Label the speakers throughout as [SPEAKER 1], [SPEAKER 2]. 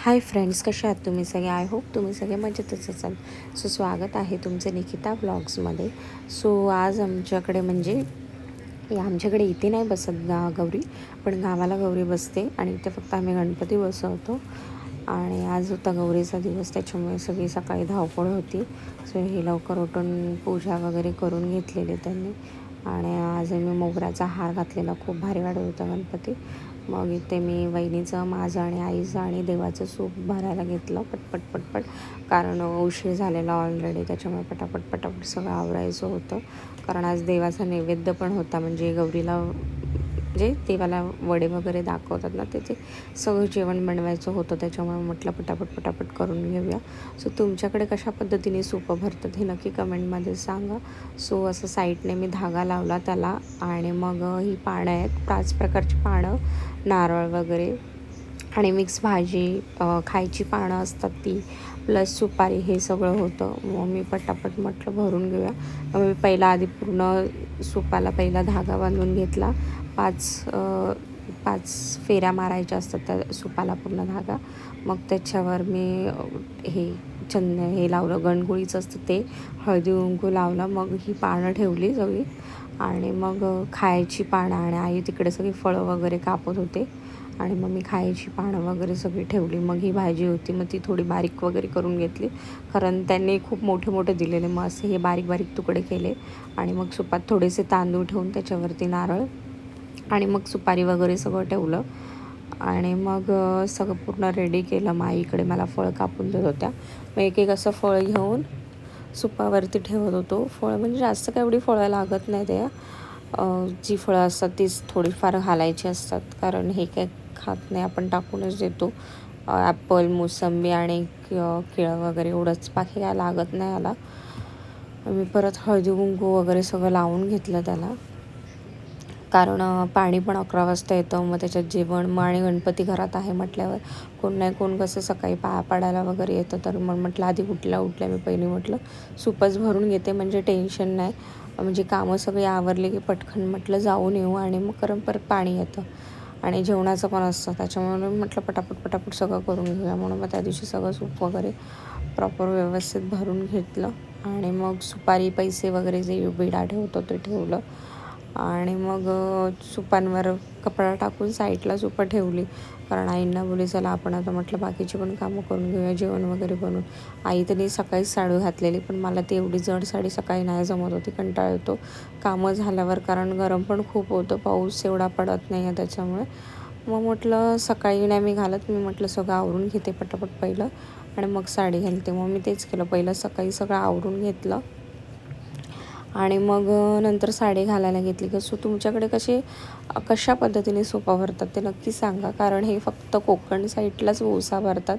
[SPEAKER 1] Hi friends कसे आहात तुम्ही सगळे? आय होप तुम्ही सगळे मजेतच असाल. सो स्वागत आहे तुमचं निकिता ब्लॉग्समध्ये सो आज आमच्याकडे म्हणजे आमच्याकडे इथे नाही बसत गा गौरी पण गावाला गौरी बसते आणि इथे फक्त आम्ही गणपती बसवतो. आणि आज होता गौरीचा दिवस त्याच्यामुळे सगळी सकाळी धावपळ होती. सो हे लवकर उठून पूजा वगैरे करून घेतलेली त्यांनी. आणि आज मी मोगऱ्याचा हार घातलेला खूप भारी वाटत होता गणपती. मग इथे मी वहिनीचं माझं आणि आईचं आणि देवाचं सूप भरायला घेतलं. पटपट पटपट. कारण उशीर झालेला ऑलरेडी त्याच्यामुळे पटापट पटापट सगळं आवरायचं होतं. कारण आज देवाचा नैवेद्य पण होता. म्हणजे गौरीला जे ते मला वडे वगैरे दाखवतात ना ते ते सगळं जेवण बनवायचं होतं त्याच्यामुळे म्हटलं पटापट पटापट करून घेऊया. सो तुमच्याकडे कशा पद्धतीने सूपं भरतात हे नक्की कमेंटमध्ये सांगा. सो असं साईडने मी धागा लावला त्याला आणि मग ही पानं आहेत पाच प्रकारची पानं नारळ वगैरे आणि मिक्स भाजी खायची पानं असतात ती प्लस सुपारी हे सगळं होतं. मग मी पटापट म्हटलं भरून घेऊया. मग मी पहिला आधी पूर्ण सुपाला पहिला धागा बांधून घेतला. पाच पाच फेऱ्या मारायच्या असतात त्या सुपाला पूर्ण धागा. मग त्याच्यावर मी हे चंद हे लावलं. गणगोळीचं असतं ते. हळदी कुंकू लावलं. मग ही पानं ठेवली सगळी. आणि मग खायची पानं आणि आई तिकडे सगळी फळं वगैरे कापत होते. आणि मग मी खायची पानं वगैरे सगळी ठेवली. मग ही भाजी होती. मग ती थोडी बारीक वगैरे करून घेतली. कारण त्यांनी खूप मोठे मोठे दिलेले. मग असे हे बारीक बारीक तुकडे केले. आणि मग सुपात थोडेसे तांदूळ ठेवून त्याच्यावरती नारळ आणि मग सुपारी वगैरे सगळं ठेवलं. आणि मग सगळं पूर्ण रेडी केलं. माईकडे मला फळ कापून देत होत्या. मग एक एक असं फळ घेऊन सुपावरती ठेवत होतो. फळं म्हणजे जास्त काय एवढी फळं लागत नाही त्या. जी फळं असतात तीच थोडीफार घालायची असतात. कारण हे काय खात नाही. आपण टाकूनच देतो. ॲपल मोसंबी आणि केळं वगैरे एवढंच. बाकी काय लागत नाही याला. मी परत हळदी कुंकू वगैरे सगळं लावून घेतलं त्याला. कारण पाणी पण अकरा वाजता येतं. मग त्याच्यात जेवण मग आणि गणपती घरात आहे म्हटल्यावर कोण नाही कोण कसं सकाळी पाया पडायला वगैरे येतं. तर मग म्हटलं आधी उठल्या उठल्या मी पहिली म्हटलं. सूपच भरून घेते म्हणजे टेन्शन नाही. म्हणजे कामं सगळी आवरली की पटकन म्हटलं जाऊन येऊ आणि मग करम परत पाणी येतं. आणि जेवणाचं पण असतं. त्याच्यामुळे म्हटलं पटापट पटापट सगळं करून घेऊया. म्हणून मग त्या दिवशी सगळं सूप वगैरे प्रॉपर व्यवस्थित भरून घेतलं. आणि मग सुपारी पैसे वगैरे जे बिडा ठेवतो ते ठेवलं. आणि मग सुपांवर कपडा टाकून साईडला सुपं ठेवली. कारण आईंना बोली चला आपण आता म्हटलं बाकीची पण कामं करून घेऊया जेवण वगैरे बनवून. आई त्यांनी सकाळीच साडी घातलेली पण मला ती एवढी जड साडी सकाळी नाही जमत होती कंटाळ येतो. कामं झाल्यावर कारण गरम पण खूप होतं पाऊस एवढा पडत नाही आहे त्याच्यामुळे. मग म्हटलं सकाळी नाही मी घालत. मी म्हटलं सगळं आवरून घेते पटापट पहिलं. आणि मग साडी घालते. मग मी तेच केलं पहिलं सकाळी सगळं आवरून घेतलं. आणि मग नंतर साडी घालायला घेतली. सो तुमच्याकडे कसे कशा पद्धतीने सोपा भरतात ते नक्की सांगा. कारण हे फक्त कोकण साईडलाच ओसा भरतात.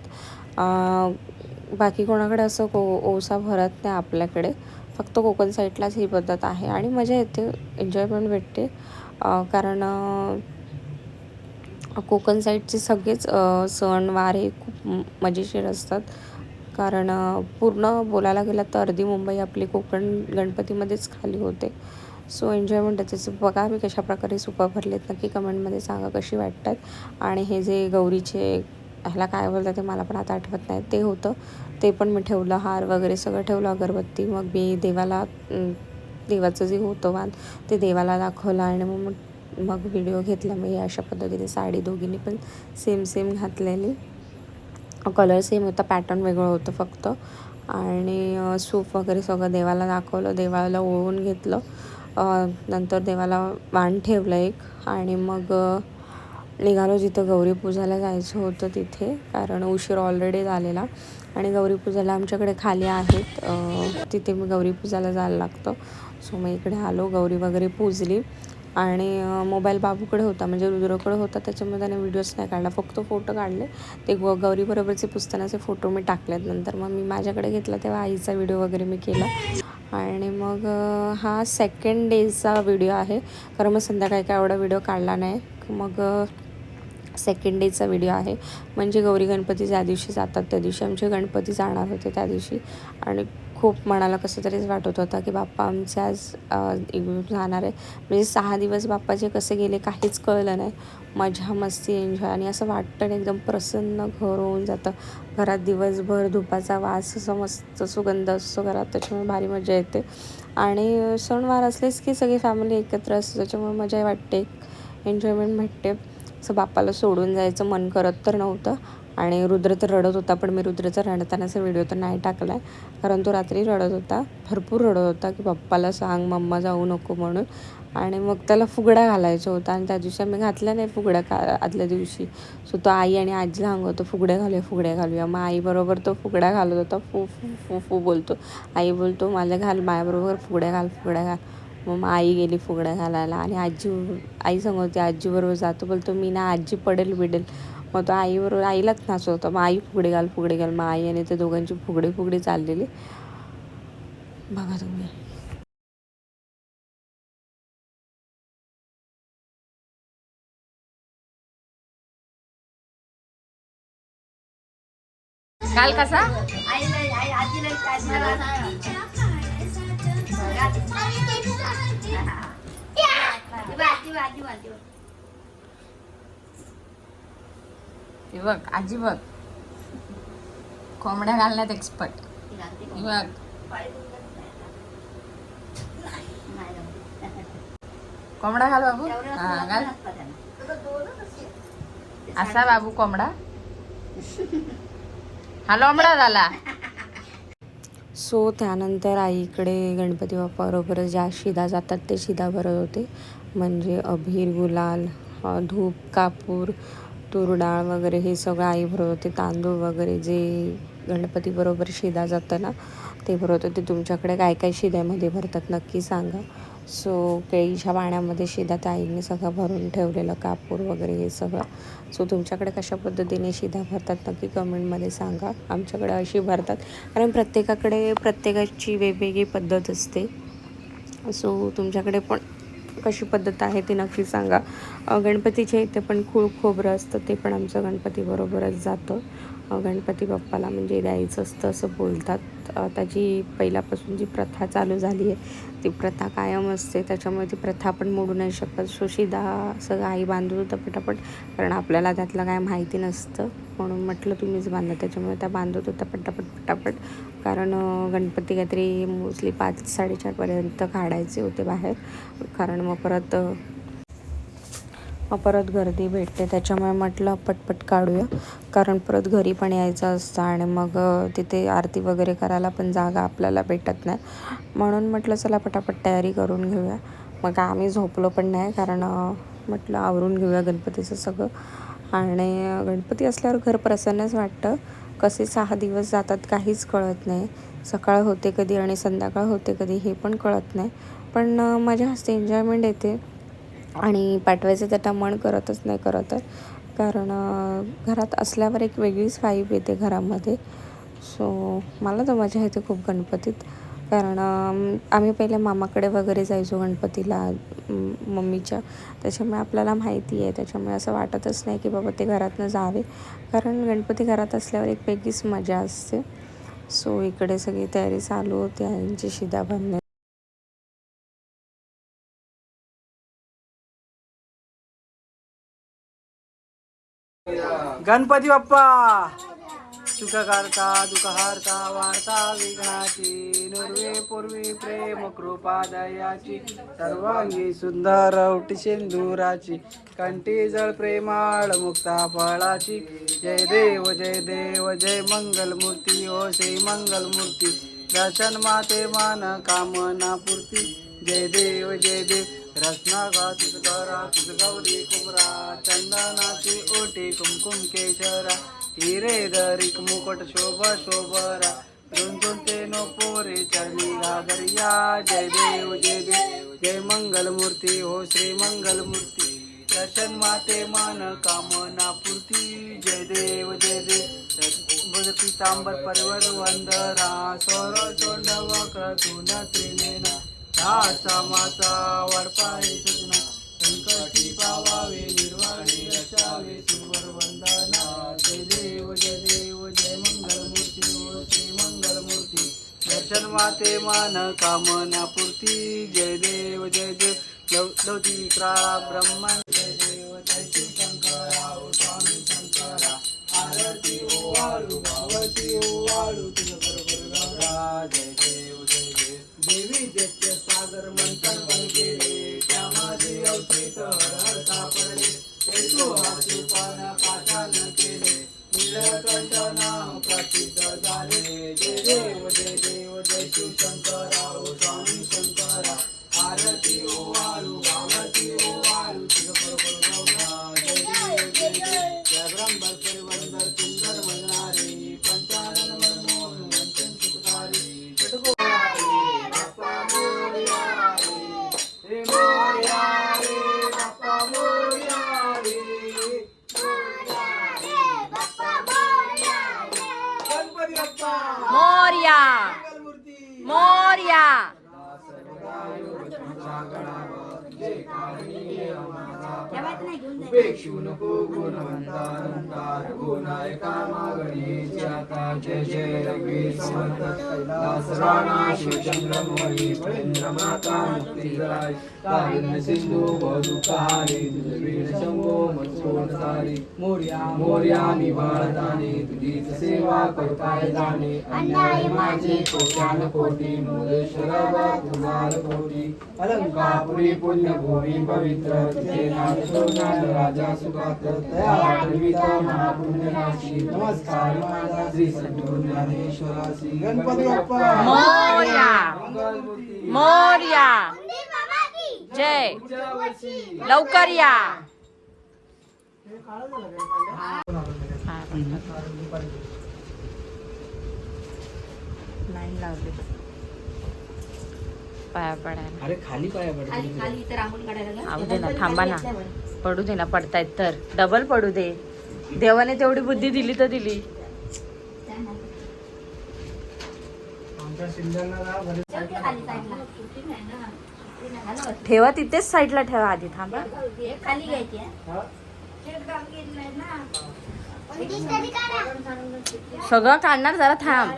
[SPEAKER 1] बाकी कोणाकडे असं को ओसा भरत नाही आपल्याकडे. फक्त कोकण साईडलाच ही पद्धत आहे. आणि मजा येते एन्जॉयमेंट भेटते. कारण कोकण साईडचे सगळेच सण वार हे खूप मजेशीर असतात. कारण पूर्ण बोलायला गेलं तर अर्धी मुंबई आपली कोकण गणपतीमध्येच खाली होते. सो एन्जॉयमेंट त्याचं बघा मी कशाप्रकारे प्रकारे भरलेत. नक्की कमेंटमध्ये सांगा कशी वाटतात. आणि हे जे गौरीचे ह्याला काय बोलतात ते मला पण आता आठवत नाही. ते होतं. ते पण मी ठेवलं. हार वगैरे सगळं ठेवलं. अगरबत्ती मग मी देवाला देवाचं जे होतं वाण ते देवाला दाखवलं. आणि मग मग व्हिडिओ घेतला मी अशा पद्धतीने साडी दोघींनी पण सेम सेम घातलेली. कलर सेम होता पॅटर्न वेगळं होतं फक्त. आणि सूप वगैरे सगळं देवाला दाखवलं देवाला ओळून घेतलं. नंतर देवाला वाण ठेवलं एक. आणि मग निघालो जिथं गौरी पूजाला जायचं होतं तिथे. कारण उशीर ऑलरेडी झालेला. आणि गौरी पूजाला आमच्याकडे खाली आहेत. तिथे मी गौरी पूजाला जायला लागतं. सो मग इकडे आलो गौरी वगैरे पूजली. आणि मोबाईल बाबूकडे होता म्हणजे रुद्रकडे होता त्याच्यामध्ये त्याने व्हिडिओज नाही काढला. फक्त फोटो काढले. ते ग गौरीबरोबरचे पुस्तकाचे फोटो मी टाकलेत नंतर. मग मी माझ्याकडे घेतला तेव्हा आईचा व्हिडिओ वगैरे मी केला. आणि मग हा सेकंड डेचा व्हिडिओ आहे. कारण मग संध्याकाळी काय एवढा व्हिडिओ काढला नाही. मग सेकंड डेचा व्हिडिओ आहे. म्हणजे गौरी गणपती ज्या दिवशी जातात त्या दिवशी आमचे गणपती जाणार होते त्या दिवशी. आणि खूप मनाला कसं तरीच वाटत होतं की बाप्पा आमचे आज राहणार जाणार आहे. म्हणजे सहा दिवस बाप्पाचे कसे गेले काहीच कळलं नाही. मजा मस्ती एन्जॉय आणि असं वाटतं आणि एकदम प्रसन्न घर होऊन जातं. घरात दिवसभर धुपाचा वास असा मस्त सुगंध असतो घरात त्याच्यामुळे भारी मजा येते. आणि सणवार असलेच की सगळी फॅमिली एकत्र असते त्याच्यामुळे मजा वाटते एन्जॉयमेंट भेटते. असं बाप्पाला सोडून जायचं मन करत तर नव्हतं. आणि रुद्र तर रडत होता पण मी रुद्रचा रडतानाचा व्हिडिओ तर नाही टाकला आहे कारण तो रात्री रडत होता भरपूर रडत होता की पप्पाला सांग मम्मा जाऊ नको म्हणून. आणि मग त्याला फुगडा घालायचा होता आणि त्या दिवशी आम्ही घातला नाही फुगडा का आदल्या दिवशी. सो तो आई आणि आजी सांगतो फुगड्या घालूया फुगड्या घालूया. मग आईबरोबर तो फुगडा घालत होता फू फू फू फू बोलतो. आई बोलतो माझ्या घाल माझ्याबरोबर फुगड्या घाल फुगड्या घाल. मग आई गेली फुगड्या घालायला आणि आजी आई सांगत होती आजीबरोबर जातो बोलतो मी ना आजी पडेल बिडेल. मग तो आईबरोबर आईलाच नाचत होता मग आई फुगडे घाल फुगडे घाल मग आई आणि ते दोघांची फुगडी फुगडी चाललेली बघा तुम्ही
[SPEAKER 2] काल कसा ते बघ आजी बघ. कोंबड्या घालण्यात एक्सपर्ट बघ. कोंबडा घाल बाबू. हा घाल. असा बाबू कोंबडा. हा लोंबडा झाला.
[SPEAKER 1] सो त्यानंतर आईकडे गणपती बाप्पाबरोबर ज्या शिदा जातात ते शिदा भरत होते. म्हणजे अभीर गुलाल धूप कापूर तूर डाळ वगैरे हे सगळं आई भरत होते तांदूळ वगैरे जे गणपतीबरोबर शिदा जातं ना ते भरत होते तुमच्याकडे काय काय शिद्यामध्ये भरतात नक्की सांगा. सो केळीच्या पाण्यामध्ये शिदा त्या आईने सगळं भरून ठेवलेलं कापूर वगैरे हे सगळं. सो तुमच्याकडे कशा पद्धतीने शिदा भरतात नक्की कमेंटमध्ये सांगा. आमच्याकडे अशी भरतात. कारण प्रत्येकाकडे प्रत्येकाची वेगवेगळी पद्धत असते. सो तुमच्याकडे पण कशी पद्धत आहे ती नक्की सांगा. गणपतीच्या इथे पण खूळ खोबरं असतं ते पण आमचं गणपतीबरोबरच जातं. गणपती बाप्पाला म्हणजे द्यायचं असतं असं बोलतात. त्याची पहिल्यापासून जी प्रथा चालू झाली आहे ती प्रथा कायम असते. त्याच्यामुळे ती प्रथा पण मोडू नाही शकत. सुशिदा सगळं आई बांधत होतं पटापट कारण आपल्याला त्यातलं काय माहिती नसतं. म्हणून म्हटलं तुम्हीच बांधा त्याच्यामुळे त्या बांधत होत्या पटापट पटापट. कारण गणपती काहीतरी मोस्टली पाच साडेचारपर्यंत काढायचे होते बाहेर. कारण मग परत मग परत गर्दी भेटते. त्याच्यामुळे म्हटलं पटपट काढूया. कारण परत घरी पण यायचं असतं आणि मग तिथे आरती वगैरे करायला पण जागा आपल्याला भेटत नाही. म्हणून म्हटलं चला पटापट तयारी करून घेऊया. मग आम्ही झोपलो पण नाही कारण म्हटलं आवरून घेऊया गणपतीचं सगळं. आणि गणपती असल्यावर घर प्रसन्नच वाटतं. कसे सहा दिवस जातात काहीच कळत नाही. सकाळ होते कधी आणि संध्याकाळ होते कधी हे पण कळत नाही. पण माझ्या हस्ते एन्जॉयमेंट येते आणि पाठवायचं त्याला मन करतच नाही खरं तर. कारण घरात असल्यावर एक वेगळीच वाईब येते घरामध्ये. सो मला तर मजा येते खूप गणपतीत. कारण आम्ही पहिले मामाकडे वगैरे जायचो गणपतीला मम्मीच्या. त्याच्यामुळे आपल्याला माहिती आहे. त्याच्यामुळे असं वाटतच नाही की बाबा ते घरातनं जावे. कारण गणपती घरात असल्यावर एक वेगळीच मजा असते. सो इकडे सगळी तयारी चालू होती. आईंची शिदा भरणे.
[SPEAKER 3] गणपती बाप्पा! सुख करता दुःख वार्ता विघ्नाची नुर्वे पूर्वी प्रेम कृपा दयाची सर्वांगी सुंदर रवटी सिंधुराची कंठी जळ प्रेमाळ मुक्ता फळाची. जय देव जय देव जय मंगलमूर्ती ओ श्री मंगलमूर्ती. दर्शन माते मान कामना पूर्ती. जय देव जय देव. रत्ना गा गौरा तुझ गौरी कुबरा चंदनाची ओटी कुमकुम केशरा. हिरे दरिक मुकुट शोभ शोभरा रुंजून नो पोरे चरणी घागरिया जय देव जय देव जय मंगल मूर्ती हो श्री मंगल मूर्ती दर्शन माते मान कामना पूर्ती. जय देव जय देव. बुध पितांबर परिवर वंदरा. सोर चोंड वक्र तुन त्रिनेना. दासा माता वडपाई सुजना. जन्माते मान कामना पूर्ती जय देव जय देव. लव लवती जय देव जय शंकर. शंकरा स्वामी शंकरा. आरती ओ वाळू भगवती वाळू. तुझ बरोबर गौरा. जय देव जय देव. देवी दैत्य सागर मंथन पण केले. त्यामध्ये अवचेत हर सापडले हाती Cây
[SPEAKER 2] cạo.
[SPEAKER 3] उपेक्षू नको गुणवंता जय जय रघुवीर समर्थ शिवचंद्र मोही माता सिंधू तुझवीर शंभो मोर्या मोर्या मी बाळताने तुझीच सेवा करताय जाणे अन्याय माझे कोट्यान कोटी मुलेश्वर कोटी अलंकापुरी पुण्यभूमी पवित्र राजा सुखात तया आठवीत नमस्कार माझा श्री सद्गुरू ज्ञानेश्वरा श्री गणपती बाप्पा
[SPEAKER 2] मोर्या। मोर्या। जय। लवकर या। लाईन लावली. पाया पडायला
[SPEAKER 3] अरे खाली पाया पडतो
[SPEAKER 2] आऊ दे ना थांबा ना. पडू दे ना पडतायत तर. डबल पडू दे. देवाने तेवढी बुद्धी दिली तर दिली. ठेवा तिथेच साईडला ठेवा आधी थांबा.
[SPEAKER 4] खाली घ्यायची
[SPEAKER 3] हा?
[SPEAKER 2] सगळं काढणार जरा थांब.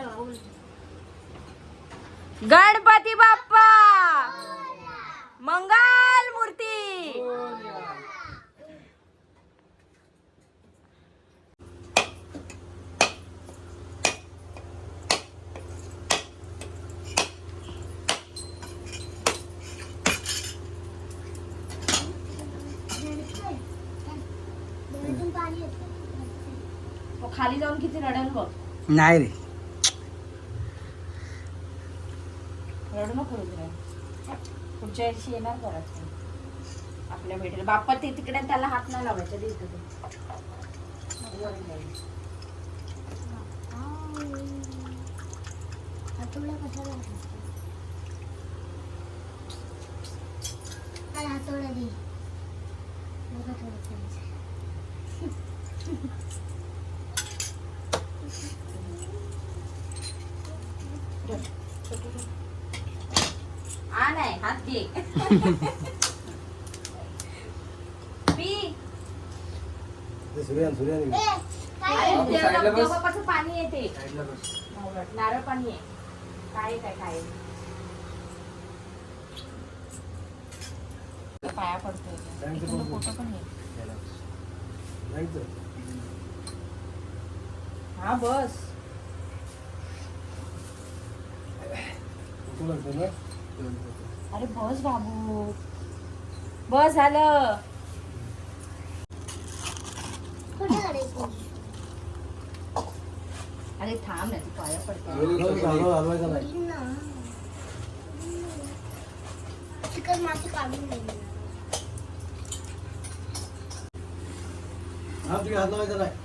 [SPEAKER 2] गणपती बाप्पा! मंगल मूर्ती! खाली जाऊन किती रडेल बघ.
[SPEAKER 3] नाही रे.
[SPEAKER 2] रडू नको रुद्र पुढच्या वर्षी येणार परत आपल्या भेटेल बाप्पा ते तिकडे त्याला हात नाही लावायचा दे. वर जाईल.
[SPEAKER 4] हातोडा दे बघा थोडं
[SPEAKER 2] आ नाही हात. घे पी
[SPEAKER 3] सूर्यान सूर्यान
[SPEAKER 2] अरे
[SPEAKER 3] बापू,
[SPEAKER 2] देव-
[SPEAKER 3] साईडला बस.
[SPEAKER 2] देवबापाचं पाणी येते. नारळ पाणी आहे. काय काय काय पाया पडतोय. फोटो पण आहे हा बस. अरे बस बाबू. बस झालं. अरे थांब ना तू पाया पडते.
[SPEAKER 4] चिकन मासे काढून घ्यायची पाया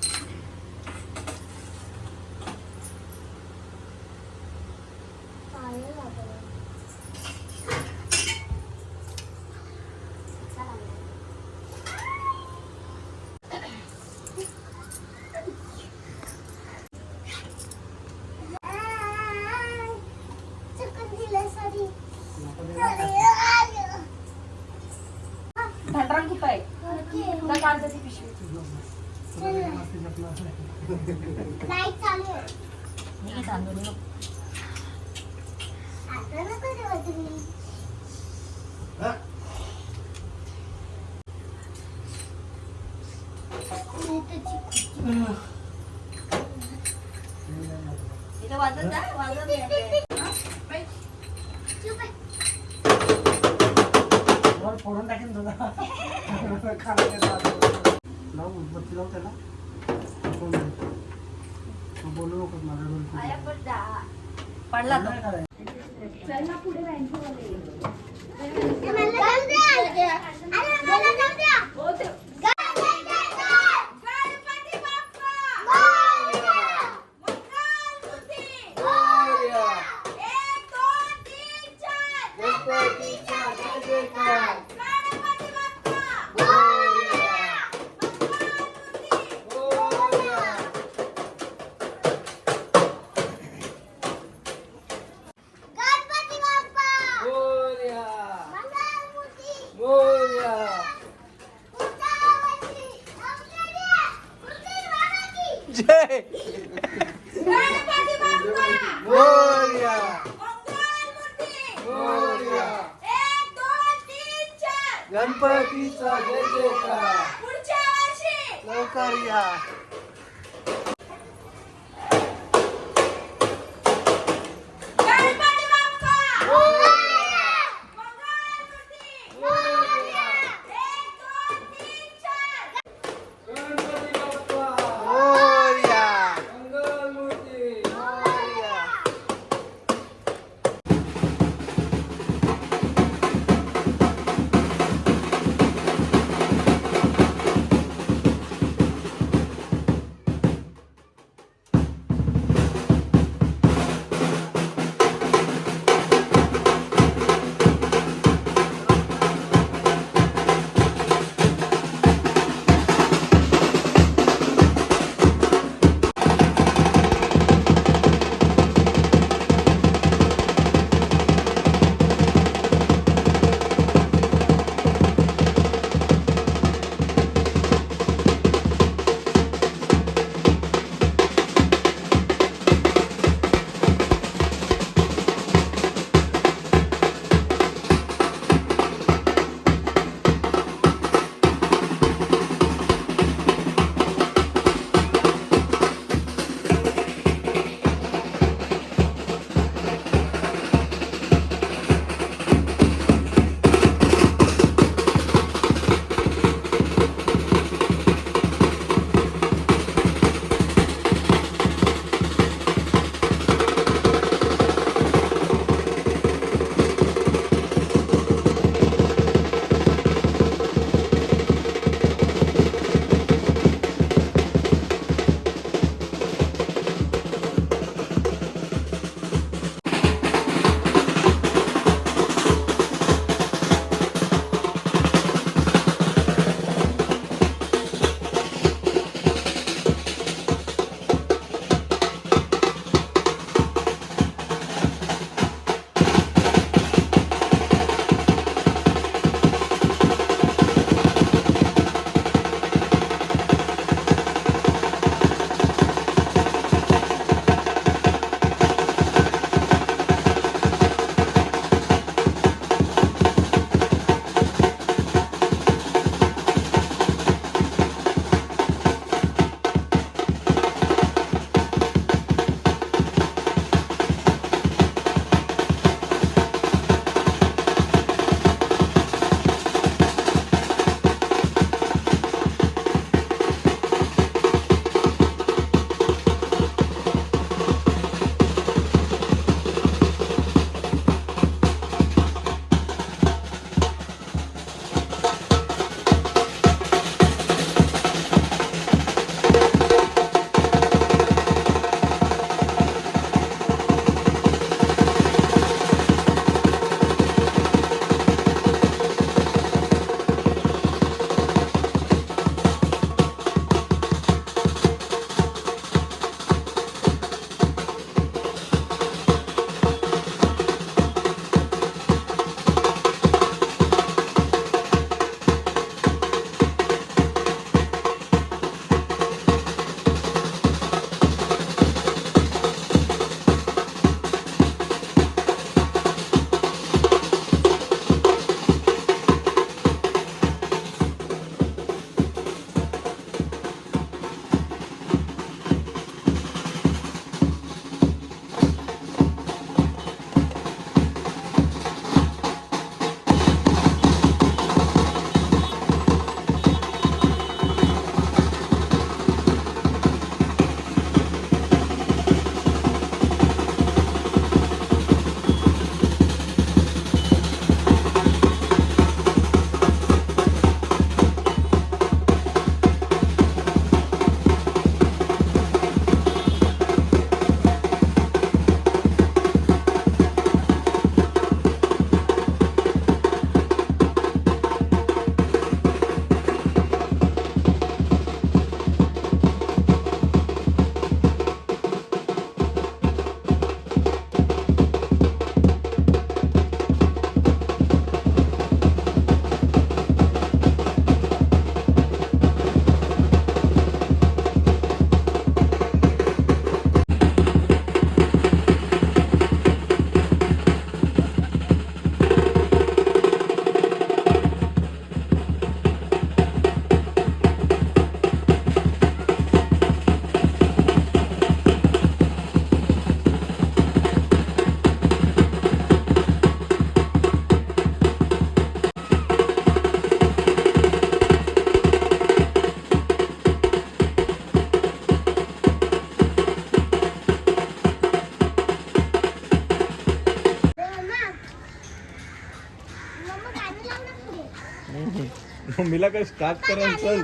[SPEAKER 5] मम्मीला काय स्टार्ट करा चल.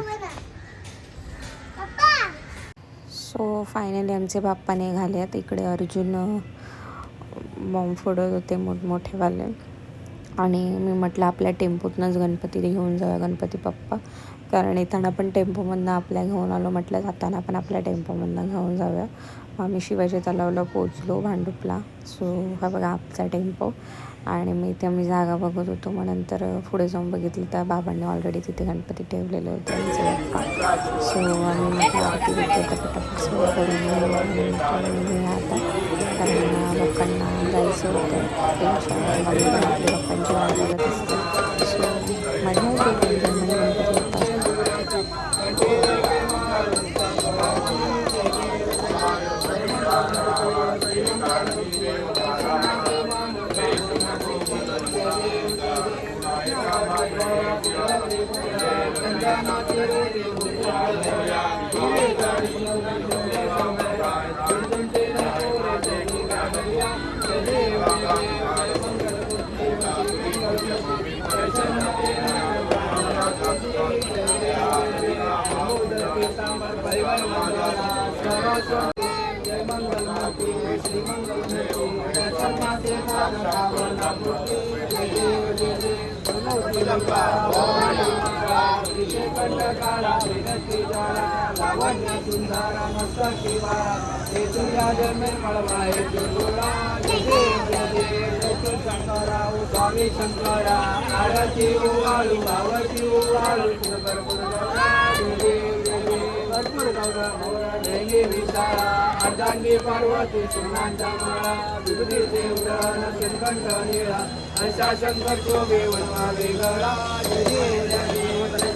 [SPEAKER 1] सो फायनली आमचे बाप्पा निघाले आहेत इकडे अर्जुन बॉम्ब फोडत होते मोठमोठेवाले आणि मी म्हटलं आपल्या टेम्पोतनंच गणपती घेऊन जाऊया गणपती बाप्पा कारण येताना पण टेम्पोमधनं आपल्या घेऊन आलो म्हटलं जाताना पण आपल्या टेम्पोमधनं घेऊन जाऊया. मग आम्ही शिवाजी तलावला पोचलो भांडुपला. सो हा बघा आमचा टेम्पो. आणि मी इथे आम्ही जागा बघत होतो. मग नंतर पुढे जाऊन बघितलं तर बाबांनी ऑलरेडी तिथे गणपती ठेवलेले होते. आमचे बाप्पा सो आम्ही म्हटलं आरती बिरती आता पटापट सुरू करून आता कारण लोकांना जायचं होतं. टेन्शन आपल्या बाप्पांची वाट बघत असते. सो मजा येते
[SPEAKER 3] स्वामी शंकरा आरती ओवाळू आरती ओवाळू भरपूर गौरव विशाळा अर्धांगी पार्वती शिवनांचा माळा विभूती देवरण श्रीकंठ स्वामी शंकरा आरती उवाळू भावती उवाळू शिवगणरा जय जय जय जय जय जय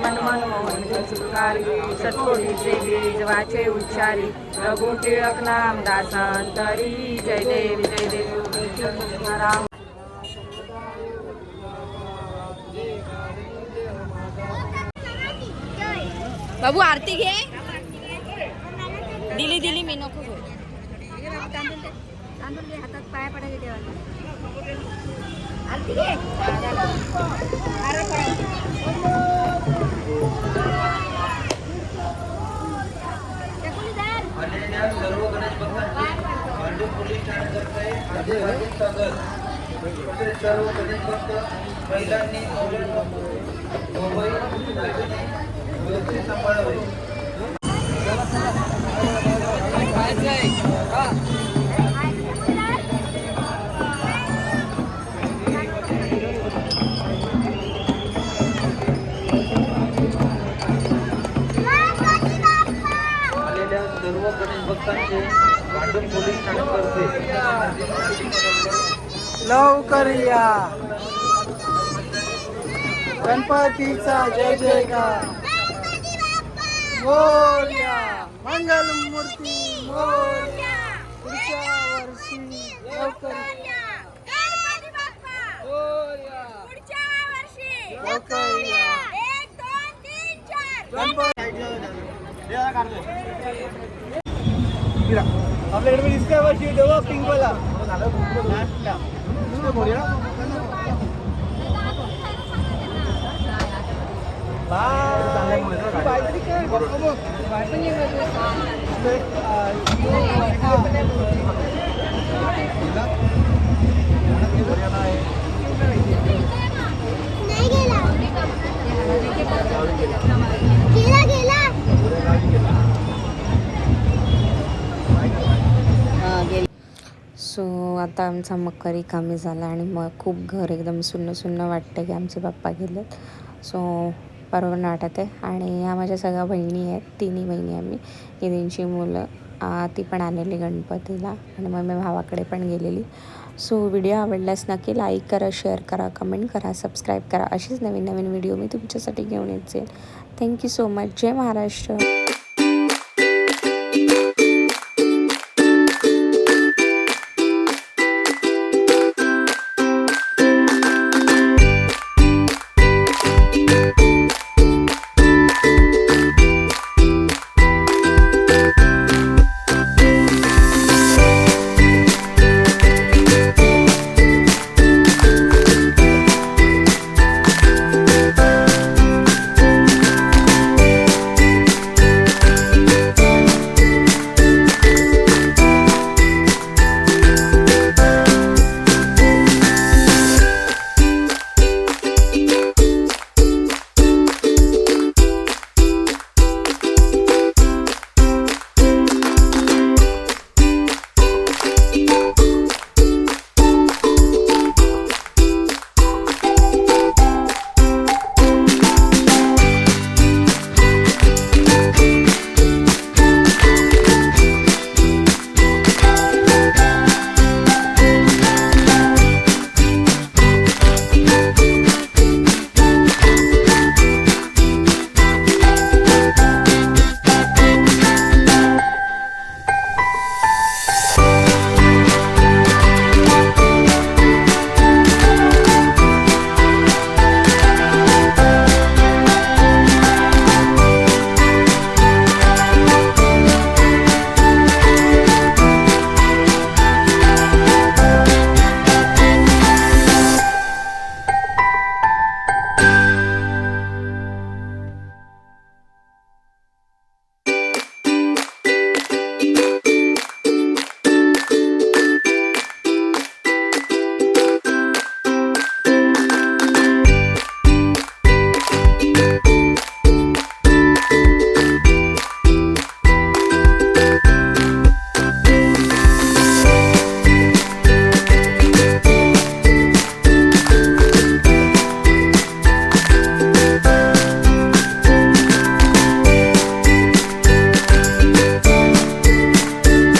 [SPEAKER 3] मनमन मोहन सुकारी सत्कोटीचे बीज वाचे उच्चारी रघु टिळक नाम दासांतरी जय देव जय देव राम
[SPEAKER 2] बाबू आरती घे. दिली दिली मी नको घेऊ.
[SPEAKER 4] हातात पाया पडायचे देवाला.
[SPEAKER 3] સર્વ ગણેશ ભક્ત મહિલાની મુંબઈ વ્યવસ્થિત સંભાળાવે
[SPEAKER 6] लवकर या. गणपतीचा जय मोर्या. मंगल मूर्ती मोर्या. पुढच्या वर्षी लवकर
[SPEAKER 4] गणपती.
[SPEAKER 6] लवकर या आपल्याकडे पण वर्षी तेव्हा पिंकवाला.
[SPEAKER 4] नाही गेला गेला.
[SPEAKER 1] सो आता आमचा मकर कमी झाला आणि मग खूप घर एकदम सुन्न सुन्न वाटतं की आमचे पप्पा गेलेत. सो बरोबर वाटत आहे आणि ह्या माझ्या सगळ्या बहिणी आहेत. तिन्ही बहिणी आम्ही ही त्यांची मुलं. ती पण आलेली गणपतीला आणि मग मी भावाकडे पण गेलेली. सो व्हिडिओ आवडल्यास नक्की लाईक करा शेअर करा कमेंट करा सबस्क्राईब करा. अशीच नवीन नवीन व्हिडिओ मी तुमच्यासाठी घेऊन येते. Thank you so much. Jai Maharashtra.